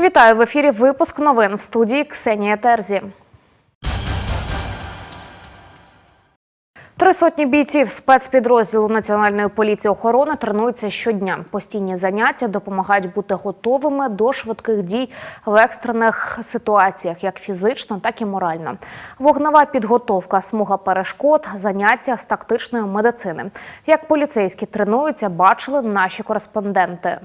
Вітаю в ефірі. Випуск новин в студії Ксенія Терзі. Три сотні бійців спецпідрозділу Національної поліції охорони тренуються щодня. Постійні заняття допомагають бути готовими до швидких дій в екстрених ситуаціях, як фізично, так і морально. Вогнева підготовка, смуга перешкод, заняття з тактичної медицини. Як поліцейські тренуються, бачили наші кореспонденти.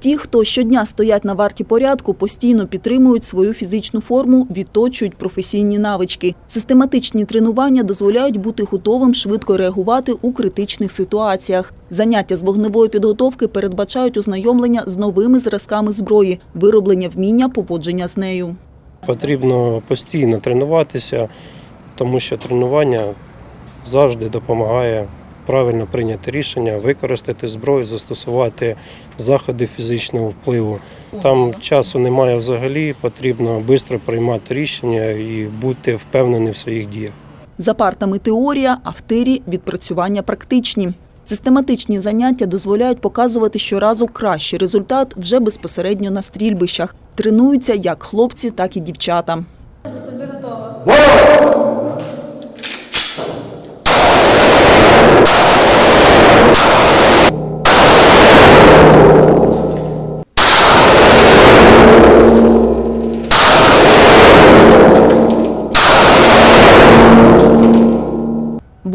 Ті, хто щодня стоять на варті порядку, постійно підтримують свою фізичну форму, відточують професійні навички. Систематичні тренування дозволяють бути готовим швидко реагувати у критичних ситуаціях. Заняття з вогневої підготовки передбачають ознайомлення з новими зразками зброї, вироблення вміння поводження з нею. Потрібно постійно тренуватися, тому що тренування завжди допомагає правильно прийняти рішення, використати зброю, застосувати заходи фізичного впливу. Там часу немає взагалі, потрібно швидко приймати рішення і бути впевненим в своїх діях. За партами теорія, а в тирі відпрацювання практичні. Систематичні заняття дозволяють показувати щоразу кращий результат вже безпосередньо на стрільбищах. Тренуються як хлопці, так і дівчата.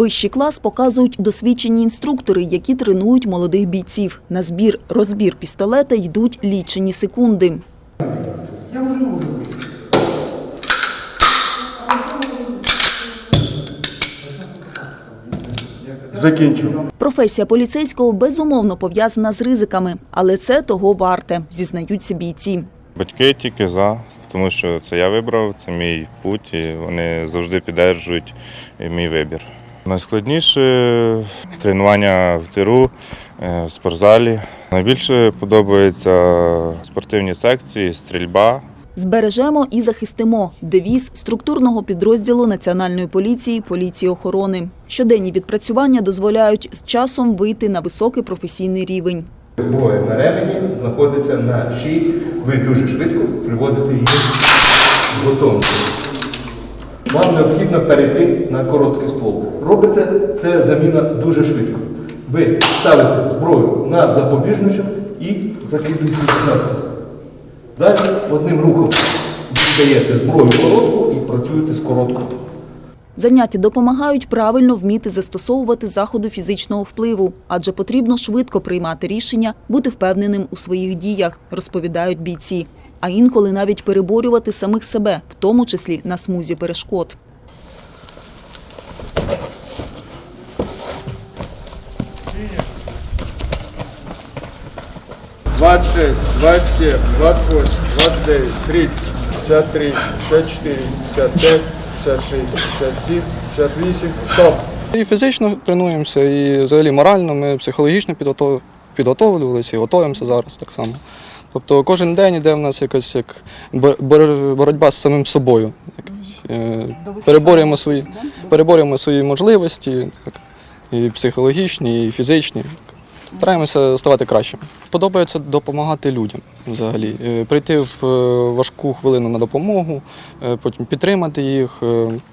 Вищий клас показують досвідчені інструктори, які тренують молодих бійців. На збір, розбір пістолета йдуть лічені секунди. Закінчу. Професія поліцейського безумовно пов'язана з ризиками, але це того варте, зізнаються бійці. Батьки тільки за, тому що це я вибрав, це мій путь, і вони завжди підтримують мій вибір. Найскладніше тренування в тиру, е, в спортзалі. Найбільше подобаються спортивні секції, стрільба. Збережемо і захистимо девіз структурного підрозділу Національної поліції поліції охорони. Щоденні відпрацювання дозволяють з часом вийти на високий професійний рівень. Зброя на ремені знаходиться на шиї. Ви дуже швидко приводите її в готовність. Вам необхідно перейти на короткий ствол. Робиться це заміна дуже швидко. Ви ставите зброю на запобіжничок і закидуєте заступ. Далі одним рухом дістаєте зброю коротку і працюєте з короткою. Заняття допомагають правильно вміти застосовувати заходи фізичного впливу, адже потрібно швидко приймати рішення, бути впевненим у своїх діях, розповідають бійці. А інколи навіть переборювати самих себе, в тому числі на смузі перешкод. двадцать шесть, двадцать семь, двадцать восемь, двадцать девять, тридцать, пятьдесят три, пятьдесят четыре, пятьдесят пять, пятьдесят шесть, пятьдесят семь, пятьдесят восемь, стоп. І фізично тренуємося, і взагалі морально ми психологічно підготовлювалися і готуємося зараз так само. Тобто кожен день йде в нас якась як бор- бор- боротьба з самим собою. Е, Переборюємо свої, переборюємо свої можливості, так, і психологічні, і фізичні. Стараємося ставати кращими. Подобається допомагати людям взагалі. Е, Прийти в е, важку хвилину на допомогу, потім підтримати їх,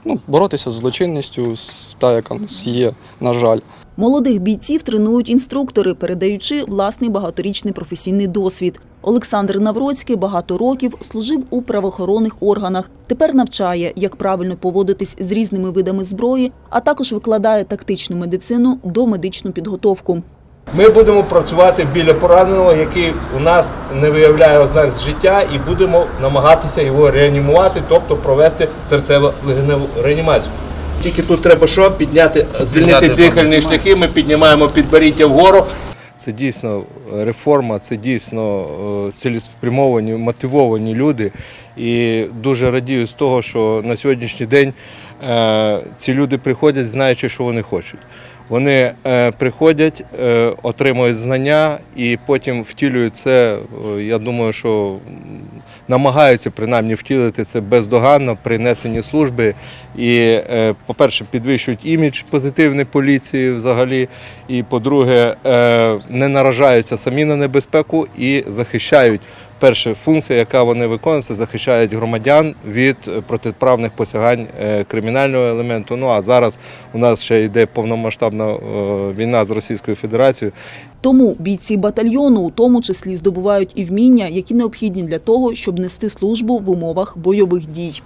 ну, боротися з злочинністю, з- та, яка в нас є, на жаль. Молодих бійців тренують інструктори, передаючи власний багаторічний професійний досвід. Олександр Навроцький багато років служив у правоохоронних органах. Тепер навчає, як правильно поводитись з різними видами зброї, а також викладає тактичну медицину до медичну підготовку. Ми будемо працювати біля пораненого, який у нас не виявляє ознак життя, і будемо намагатися його реанімувати, тобто провести серцево-легеневу реанімацію. Тільки тут треба що? Підняти, звільнити дихальні шляхи, ми піднімаємо підборіддя вгору. Це дійсно реформа, це дійсно е, цілеспрямовані, мотивовані люди. І дуже радію з того, що на сьогоднішній день е, ці люди приходять, знаючи, що вони хочуть. Вони е, приходять, е, отримують знання і потім втілюють це. е, Я думаю, що намагаються принаймні втілити це бездоганно при несенні служби. І, по-перше, підвищують імідж позитивний поліції взагалі. І, по-друге, не наражаються самі на небезпеку і захищають. Перша функція, яка вони виконують, це захищають громадян від е, протиправних посягань е, кримінального елементу. Ну а зараз у нас ще йде повномасштабна е, війна з Російською Федерацією. Тому бійці батальйону у тому числі здобувають і вміння, які необхідні для того, щоб нести службу в умовах бойових дій.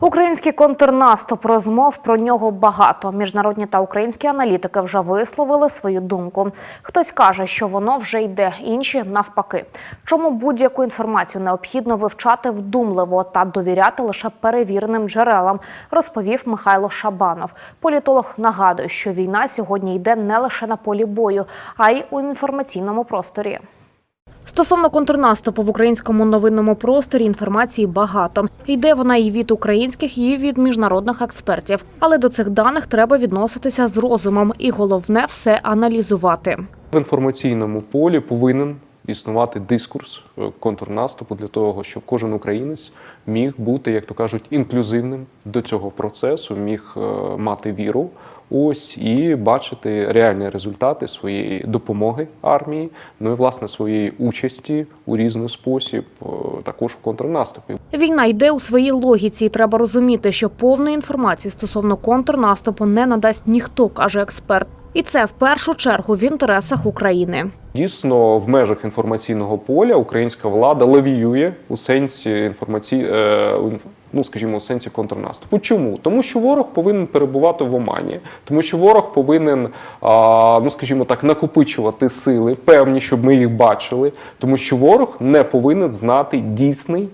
Український контрнаступ розмов про нього багато. Міжнародні та українські аналітики вже висловили свою думку. Хтось каже, що воно вже йде, інші навпаки. Чому будь-яку інформацію необхідно вивчати вдумливо та довіряти лише перевіреним джерелам, розповів Михайло Шабанов. Політолог нагадує, що війна сьогодні йде не лише на полі бою, а й у інформаційному просторі. Стосовно контрнаступу в українському новинному просторі інформації багато. Йде вона і від українських, і від міжнародних експертів. Але до цих даних треба відноситися з розумом, і головне все аналізувати. В інформаційному полі повинен існувати дискурс е, контрнаступу для того, щоб кожен українець міг бути, як то кажуть, інклюзивним до цього процесу, міг е, мати віру. Ось і бачити реальні результати своєї допомоги армії, ну і власне своєї участі у різний спосіб, е, також у контрнаступі. Війна йде у своїй логіці, і треба розуміти, що повної інформації стосовно контрнаступу не надасть ніхто, каже експерт. І це в першу чергу в інтересах України. Дійсно, в межах інформаційного поля українська влада лавіює у сенсі інформаці... е, ну, скажімо, у сенсі контрнаступу. Чому? Тому що ворог повинен перебувати в омані, тому що ворог повинен, ну скажімо так, накопичувати сили, певні, щоб ми їх бачили, тому що ворог не повинен знати дійсний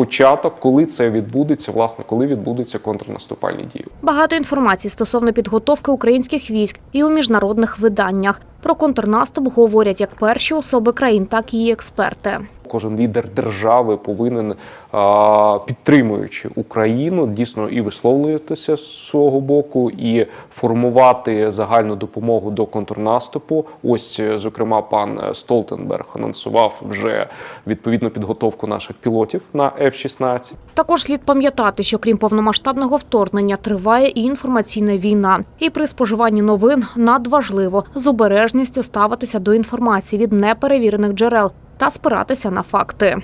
початок, коли це відбудеться, власне, коли відбудуться контрнаступальні дії. Багато інформації стосовно підготовки українських військ і у міжнародних виданнях. Про контрнаступ говорять як перші особи країн, так і експерти. Кожен лідер держави повинен, а, підтримуючи Україну, дійсно і висловлюватися з свого боку, і формувати загальну допомогу до контрнаступу. Ось, е, зокрема, пан Столтенберг анонсував вже відповідну підготовку наших пілотів на F-16. Також слід пам'ятати, що крім повномасштабного вторгнення триває і інформаційна війна. І при споживанні новин надважливо з обережністю ставитися до інформації від неперевірених джерел та спиратися на факти.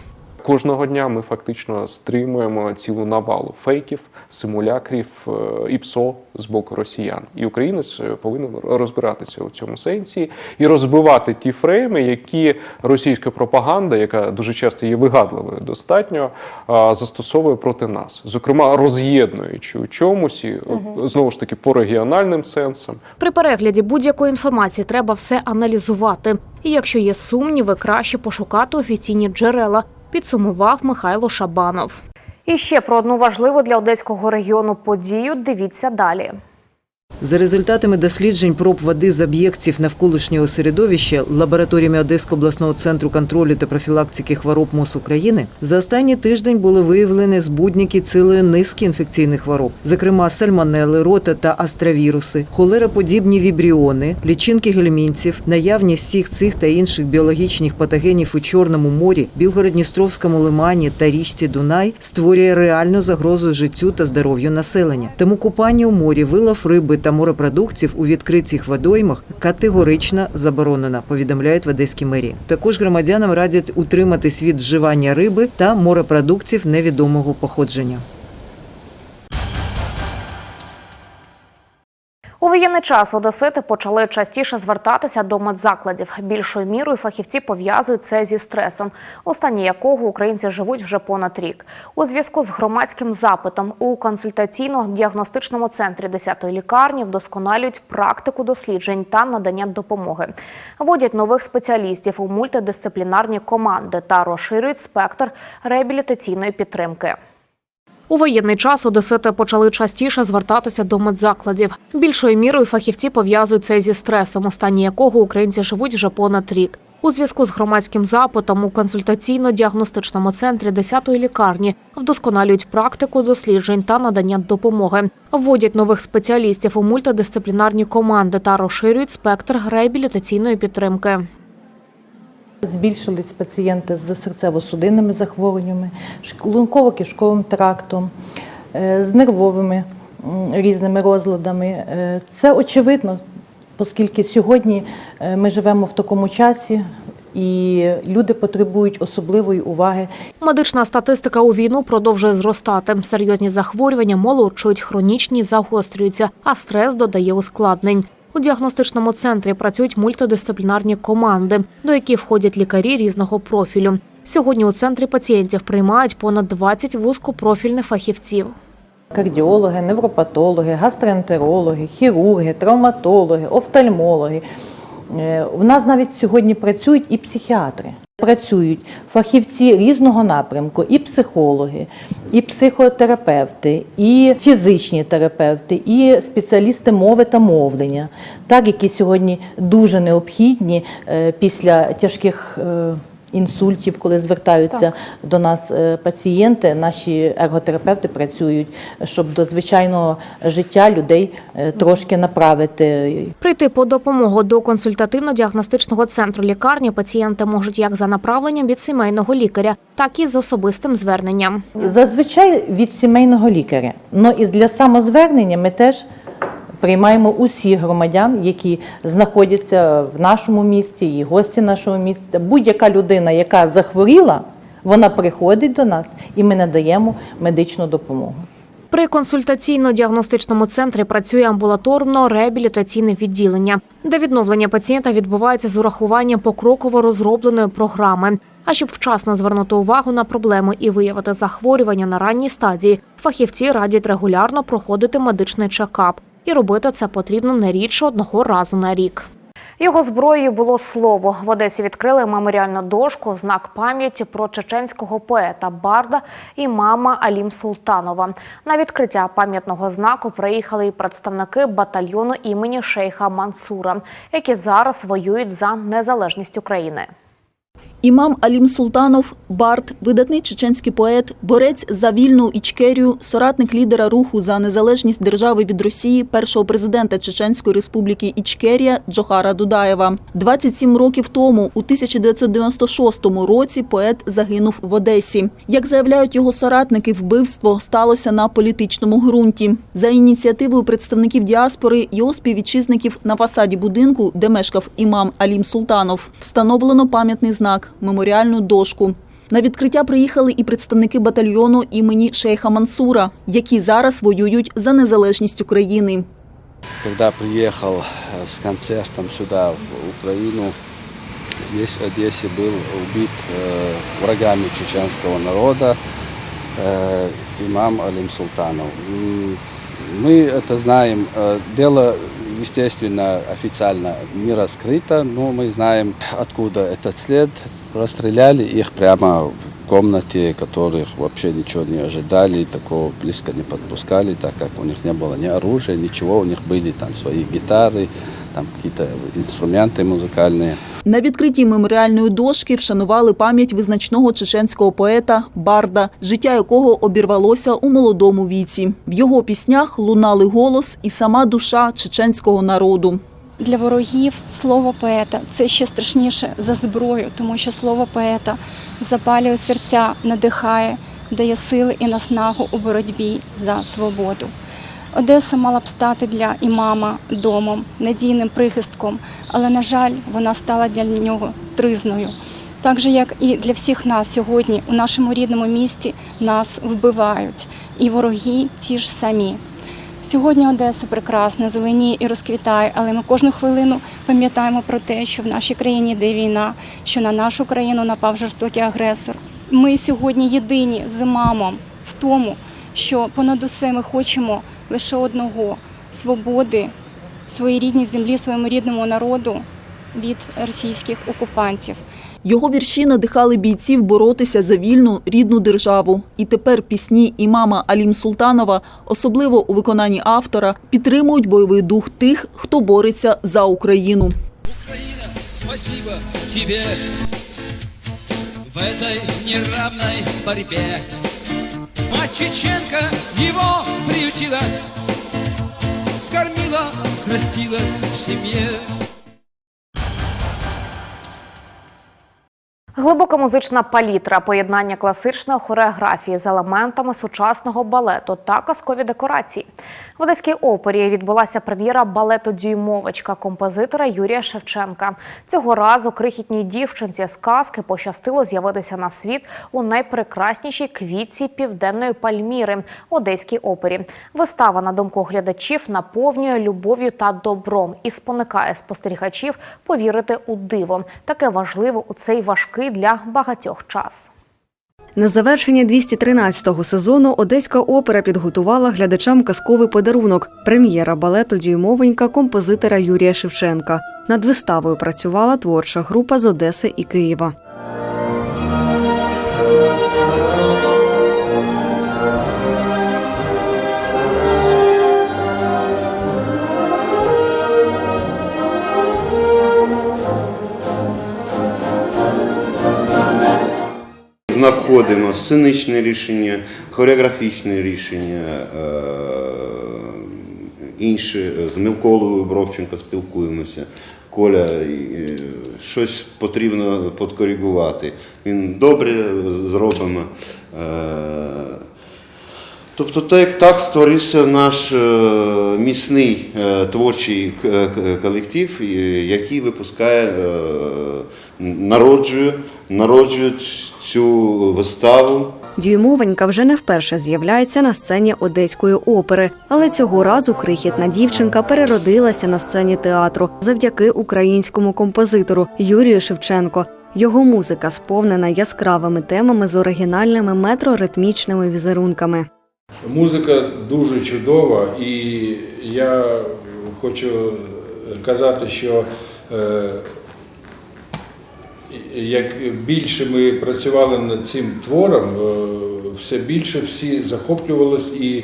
Кожного дня ми фактично стримуємо цілу навалу фейків, симулякрів е, і ПСО з боку росіян. І українець е, повинен розбиратися у цьому сенсі і розбивати ті фрейми, які російська пропаганда, яка дуже часто є вигадливою, достатньо застосовує проти нас, зокрема роз'єднуючи у чомусь і знову ж таки по регіональним сенсам. При перегляді будь-якої інформації треба все аналізувати. І якщо є сумніви, краще пошукати офіційні джерела, підсумував Михайло Шабанов. І ще про одну важливу для одеського регіону подію. Дивіться далі. За результатами досліджень проб води з об'єктів навколишнього середовища лабораторіями Одеського обласного центру контролю та профілактики хвороб МОЗ України за останній тиждень були виявлені збудники цілої низки інфекційних хвороб, зокрема сальмонели, рота та астравіруси, холероподібні вібріони, лічинки гельмінців, наявність всіх цих та інших біологічних патогенів у Чорному морі, Білгород-Дністровському лимані та річці Дунай створює реальну загрозу життю та здоров'ю населення. Тому купання у морі, вилов риби та морепродуктів у відкритих водоймах категорично заборонена, повідомляють в Одеській мерії. Також громадянам радять утриматись від вживання риби та морепродуктів невідомого походження. Воєнний час одесити почали частіше звертатися до медзакладів. Більшою мірою фахівці пов'язують це зі стресом, останній якого українці живуть вже понад рік. У зв'язку з громадським запитом у консультаційно-діагностичному центрі 10-ї лікарні вдосконалюють практику досліджень та надання допомоги. Вводять нових спеціалістів у мультидисциплінарні команди та розширюють спектр реабілітаційної підтримки. У воєнний час одесити почали частіше звертатися до медзакладів. Більшою мірою фахівці пов'язують це зі стресом, останній якого українці живуть вже понад рік. У зв'язку з громадським запитом у консультаційно-діагностичному центрі 10-ї лікарні вдосконалюють практику досліджень та надання допомоги, вводять нових спеціалістів у мультидисциплінарні команди та розширюють спектр реабілітаційної підтримки. Збільшились пацієнти з серцево-судинними захворюваннями, шлунково-кишковим трактом, е, з нервовими різними розладами. Е, Це очевидно, оскільки сьогодні е, ми живемо в такому часі, і люди потребують особливої уваги Медична статистика у війну продовжує зростати. Серйозні захворювання молодшують, хронічні загострюються, а стрес додає ускладнень. У діагностичному центрі працюють мультидисциплінарні команди, до яких входять лікарі різного профілю. Сьогодні у центрі пацієнтів приймають понад 20 вузькопрофільних фахівців. кардіологи, невропатологи, гастроентерологи, хірурги, травматологи, офтальмологи. Е, У нас навіть сьогодні працюють і психіатри. Працюють фахівці різного напрямку, і психологи, і психотерапевти, і фізичні терапевти, і спеціалісти мови та мовлення, так які сьогодні дуже необхідні е, після тяжких е, інсультів, коли звертаються до нас е, пацієнти, наші ерготерапевти працюють, щоб до звичайного життя людей е, трошки направити. Прийти по допомогу до консультативно-діагностичного центру лікарні пацієнти можуть як за направленням від сімейного лікаря, так і з особистим зверненням. Зазвичай від сімейного лікаря. Ну і для самозвернення ми теж приймаємо усіх громадян, які знаходяться в нашому місті, і гості нашого міста. Будь-яка людина, яка захворіла, вона приходить до нас і ми надаємо медичну допомогу. При консультаційно-діагностичному центрі працює амбулаторно-реабілітаційне відділення, де відновлення пацієнта відбувається з урахуванням покроково розробленої програми. А щоб вчасно звернути увагу на проблеми і виявити захворювання на ранній стадії, фахівці радять регулярно проходити медичний чекап. І робити це потрібно не рідше одного разу на рік. Його зброєю було слово. В Одесі відкрили меморіальну дошку, знак пам'яті про чеченського поета Барда і мама Алім Султанова. На відкриття пам'ятного знаку приїхали і представники батальйону імені шейха Мансура, які зараз воюють за незалежність України. Імам Алім Султанов, Бард, видатний чеченський поет, борець за вільну Ічкерію, соратник лідера руху за незалежність держави від Росії, першого президента Чеченської республіки Ічкерія Джохара Дудаєва. 27 років тому, у 1996 році, поет загинув в Одесі. Як заявляють його соратники, вбивство сталося на політичному ґрунті. За ініціативою представників діаспори його співвітчизників на фасаді будинку, де мешкав імам Алім Султанов, встановлено пам'ятний знак меморіальну дошку. На відкриття приїхали і представники батальйону імені Шейха Мансура, які зараз воюють за незалежність України. Когда приехал э, с концертом сюда, в Украину, здесь, в Одессе, был убит э, врагами чеченского народа э, имам Алим Султанов. М, Мы это знаем. Э, Дело, естественно, официально не раскрыто, но мы знаем, откуда этот след. Расстреляли их прямо в комнате, которых вообще ничего не ожидали, такого близко не подпускали, так как у них не было ни оружия, ничего, у них были там свои гитары, там какие-то инструменты музыкальные. На відкритті меморіальної дошки вшанували пам'ять визначного чеченського поета Барда, життя якого обірвалося у молодому віці. В його піснях лунали голос і сама душа чеченського народу. Для ворогів слово поета це ще страшніше за зброю, тому що слово поета запалює серця, надихає, дає сили і наснагу у боротьбі за свободу. Одеса мала б стати для імама домом, надійним прихистком, але, на жаль, вона стала для нього тризною. Так же, як і для всіх нас сьогодні у нашому рідному місті нас вбивають, і вороги ті ж самі. Сьогодні Одеса прекрасна, зеленіє і розквітає, але ми кожну хвилину пам'ятаємо про те, що в нашій країні йде війна, що на нашу країну напав жорстокий агресор. Ми сьогодні єдині з мамом в тому, що понад усе ми хочемо лише одного свободи своїй рідній землі, своєму рідному народу від російських окупантів. Його вірші надихали бійців боротися за вільну рідну державу. І тепер пісні імама Алім Султанова, особливо у виконанні автора, підтримують бойовий дух тих, хто бореться за Україну. Україна спасибо тебе В этой неравной борьбе Мать Чеченко его приютила Скормила, взрастила в семье Глибока музична палітра, поєднання класичної хореографії з елементами сучасного балету та казкові декорації. В Одеській опері відбулася прем'єра балету Дюймовочка композитора Юрія Шевченка. Цього разу крихітній дівчинці з казки пощастило з'явитися на світ у найпрекраснішій квітці південної Пальміри Одеській опері. Вистава, на думку глядачів, наповнює любов'ю та добром і спонукає спостерігачів повірити у диво. Таке важливо у цей важкий для багатьох час. На завершення 213-го сезону Одеська опера підготувала глядачам казковий подарунок прем'єра балету Дюймовенька композитора Юрія Шевченка. Над виставою працювала творча група з Одеси і Києва. Знаходимо сценичне рішення, хореографічне рішення, е, інші з Мілколою Бровченко спілкуємося. Коля, е, щось потрібно подкоригувати. Він добре зробимо. Е, Тобто так, так створився наш е, міцний е, творчий к- колектив, е, який випускає, е, народжує, народжує цю виставу. Дюймовенька вже не вперше з'являється на сцені Одеської опери, але цього разу крихітна дівчинка переродилася на сцені театру завдяки українському композитору Юрію Шевченко. Його музика сповнена яскравими темами з оригінальними метроритмічними візерунками. Музика дуже чудова, і я хочу казати, що е, як більше ми працювали над цим твором, е, все більше всі захоплювалися і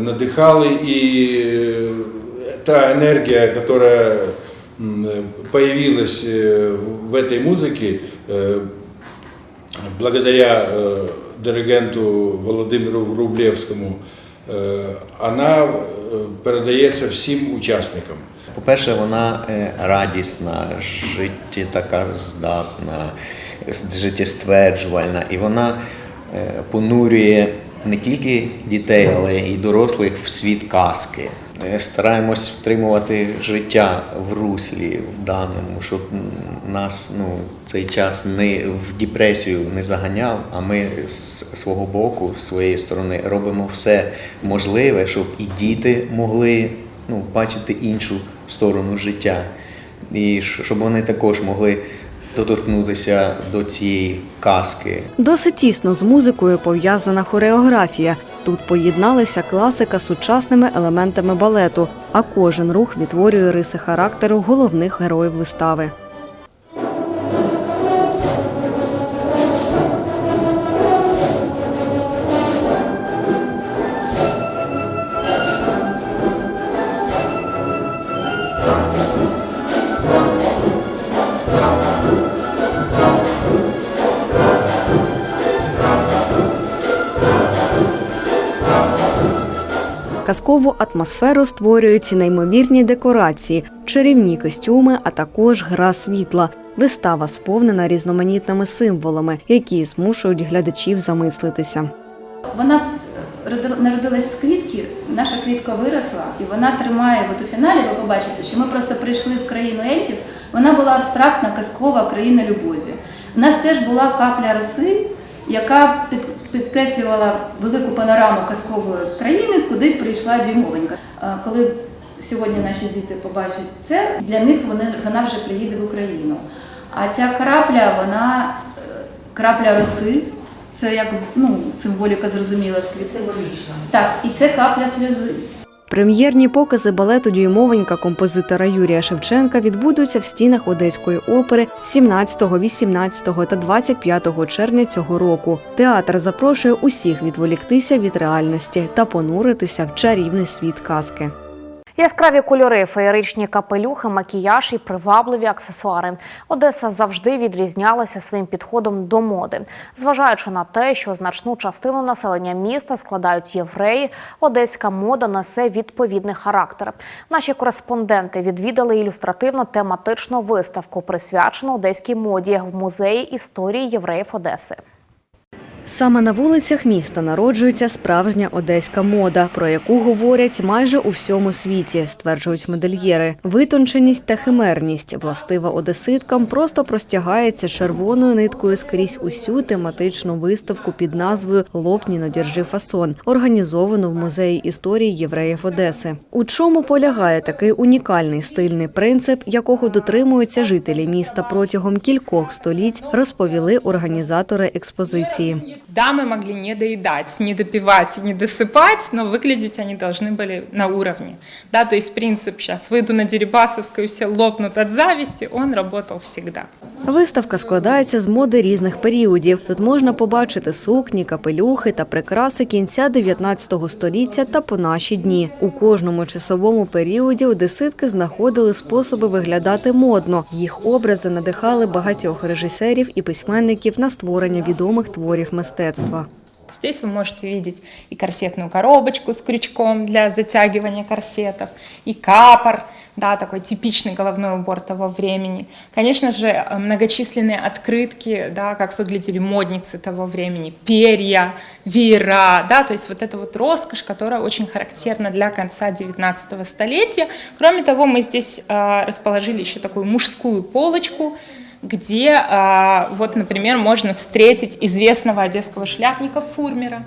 надихали, і е, та енергія, яка м, появилась е, в этой музыке, е, благодаря э, диригенту Володимиру Врублевському, э, вона э, передається всім учасникам. По-перше, вона е, радісна, житті така здатна, життєстверджувальна, і вона е, понурює не тільки дітей, але й дорослих в світ казки. Стараємось втримувати життя в руслі в даному, щоб нас ну, цей час не в депресію не заганяв, а ми з свого боку, з своєї сторони, робимо все можливе, щоб і діти могли ну, бачити іншу сторону життя. І щоб вони також могли доторкнутися до цієї казки. Досить тісно з музикою пов'язана хореографія. Тут поєдналися класика з сучасними елементами балету, а кожен рух відтворює риси характеру головних героїв вистави. Казкову атмосферу створюють ці неймовірні декорації, чарівні костюми, а також гра світла. Вистава сповнена різноманітними символами, які змушують глядачів замислитися. Вона роди- народилась з квітки, наша квітка виросла, і вона тримає от у фіналі. Ви побачите, що ми просто прийшли в країну ельфів. Вона була абстрактна, казкова країна любові. У нас теж була капля роси, яка під- підкреслювала велику панораму казкової країни, куди прийшла дюймовенька. Коли сьогодні наші діти побачать це, для них вони, вона вже приїде в Україну. А ця крапля, вона е, крапля роси. Це як ну, символіка зрозуміла з квіт. Символічна. Так, і це капля сльози. Прем'єрні покази балету Дюймовенька композитора Юрія Шевченка відбудуться в стінах Одеської опери 17, 18 та 25 червня цього року. Театр запрошує усіх відволіктися від реальності та понуритися в чарівний світ казки. Яскраві кольори, феєричні капелюхи, макіяж і привабливі аксесуари. Одеса завжди відрізнялася своїм підходом до моди. Зважаючи на те, що значну частину населення міста складають євреї, одеська мода несе відповідний характер. Наші кореспонденти відвідали ілюстративно-тематичну виставку, присвячену одеській моді в музеї історії євреїв Одеси. Саме на вулицях міста народжується справжня одеська мода, про яку говорять майже у всьому світі, стверджують модельєри. Витонченість та химерність, властива одеситкам, просто простягається червоною ниткою скрізь усю тематичну виставку під назвою Лопні надержи фасон, організовану в музеї історії євреїв Одеси. У чому полягає такий унікальний стильний принцип, якого дотримуються жителі міста протягом кількох століть, розповіли організатори експозиції. Дамы могли не доедать, не допивать, не досыпать, но выглядеть они должны были на уровне. Да, то есть принцип сейчас выйду на Дерибасовскую, все лопнут от зависти, он работал всегда. Виставка складається з моди різних періодів. Тут можна побачити сукні, капелюхи та прикраси кінця 19 століття та по наші дні. У кожному часовому періоді одеситки знаходили способи виглядати модно. Їх образи надихали багатьох режисерів і письменників на створення відомих творів мистецтва. Здесь вы можете видеть и корсетную коробочку с крючком для затягивания корсетов, и капор, да, такой типичный головной убор того времени. Конечно же, э, многочисленные открытки, да, как выглядели модницы того времени, перья, веера, да, то есть вот эта вот роскошь, которая очень характерна для конца 19 столетия. Кроме того, мы здесь э, расположили еще такую мужскую полочку, где, а, вот, например, можно встретить известного одесского шляпника Фурмера.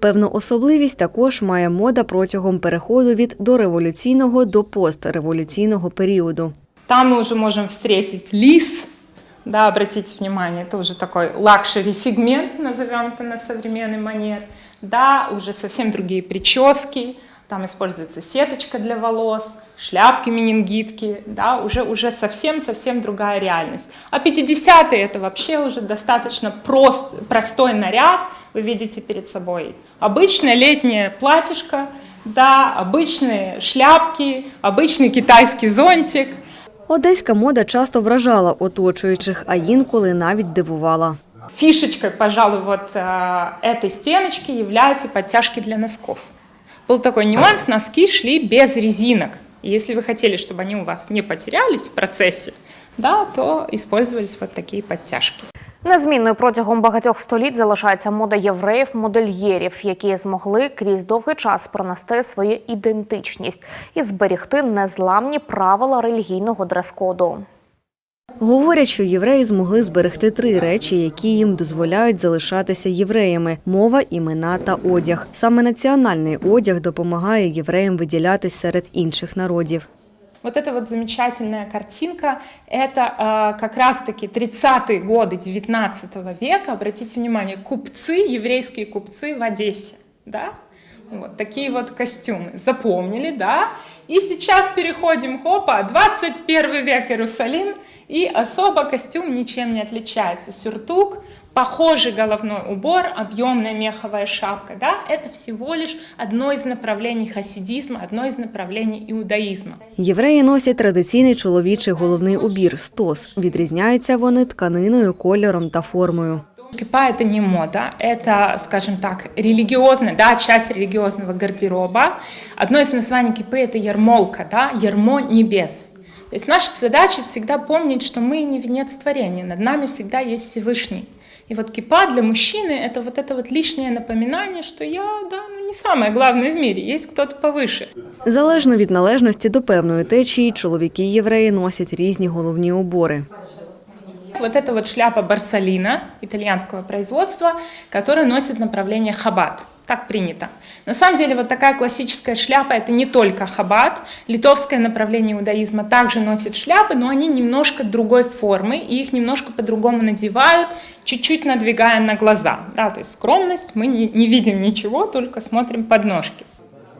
Певну особливість також має мода протягом переходу від дореволюційного до постреволюційного періоду. Там мы уже можем встретить лис, да, обратите внимание, это уже такой лакшери сегмент, назовем это на современный манер, да, уже совсем другие прически, там используется сеточка для волос, шляпки, менингитки, да, уже, уже совсем-совсем другая реальность. А 50-е это вообще уже достаточно прост, простой наряд, вы видите перед собой обычное летнее платьишко, да, обычные шляпки, обычный китайский зонтик. Одеська мода часто вражала оточуючих, а інколи навіть дивувала. Фишечкой, пожалуй, вот э, этой стеночки являются подтяжки для носков. Был такой нюанс, носки шли без резинок. И если вы хотели, чтобы они у вас не потерялись в процессе, да, то использовались вот такие подтяжки. Незмінною протягом багатьох століть залишається мода євреїв-модельєрів, які змогли крізь довгий час пронести свою ідентичність і зберігти незламні правила релігійного дрес-коду. Говорять, що євреї змогли зберегти три речі, які їм дозволяють залишатися євреями: мова, імена та одяг. Саме національний одяг допомагає євреям виділятись серед інших народів. Вот эта вот замечательная картинка, это э, как раз-таки 30-е годы 19 века, обратите внимание, купцы, еврейские купцы в Одессе, да? Вот такие вот костюмы. Запомнили, да? И сейчас переходим, хопа, 21 век Иерусалим, и особо костюм ничем не отличается. Сюртук, похожий головной убор, объемная меховая шапка, да? Это всего лишь одно из направлений хасидизма, одно из направлений иудаизма. Євреї носять традиційний чоловічий головний убір стос. Відрізняються вони тканиною, кольором та формою. Кипа это не мода, это, скажем так, религиозная, да, часть религиозного гардероба. Одно из названий кипы это ярмолка, да, ярмо небес. То есть наша задача всегда помнить, что мы не венец творения, над нами всегда есть Всевышний. И вот кипа для мужчины это вот это вот лишнее напоминание, что я, да, ну не самое главное в мире, есть кто-то повыше. Залежно від належності до певної течії, чоловіки євреї носять різні головні убори. Вот это вот шляпа Барсалина итальянского производства, которая носит направление хабат. Так принято. На самом деле вот такая классическая шляпа это не только хабат. Литовское направление иудаизма также носит шляпы, но они немножко другой формы, и их немножко по-другому надевают, чуть-чуть надвигая на глаза. Да, то есть скромность, мы не, не видим ничего, только смотрим под ножки.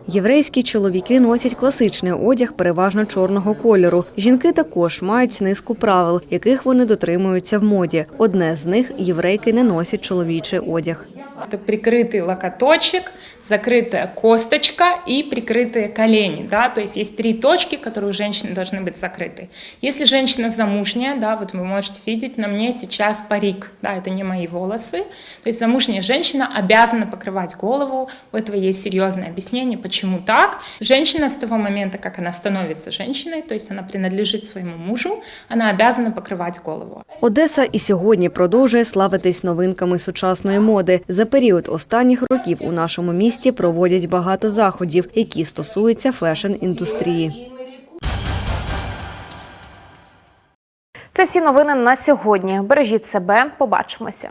Єврейські чоловіки носять класичний одяг переважно чорного кольору. Жінки також мають низку правил, яких вони дотримуються в моді. Одне з них єврейки не носять чоловічий одяг. Это прикрытый локоточек, закрытая косточка и прикрытые колени, да, то есть есть три точки, которые у женщины должны быть закрыты. Если женщина замужняя, да, вот вы можете видеть, на мне сейчас парик, да, это не мои волосы, то есть замужняя женщина обязана покрывать голову, у этого есть серьезное объяснение, почему так. Женщина с того момента, как она становится женщиной, то есть она принадлежит своему мужу, она обязана покрывать голову. Одеса і сьогодні продовжує славитись новинками сучасної моди. За період останніх років у нашому місті проводять багато заходів, які стосуються фешн-індустрії. Це всі новини на сьогодні. Бережіть себе, побачимося.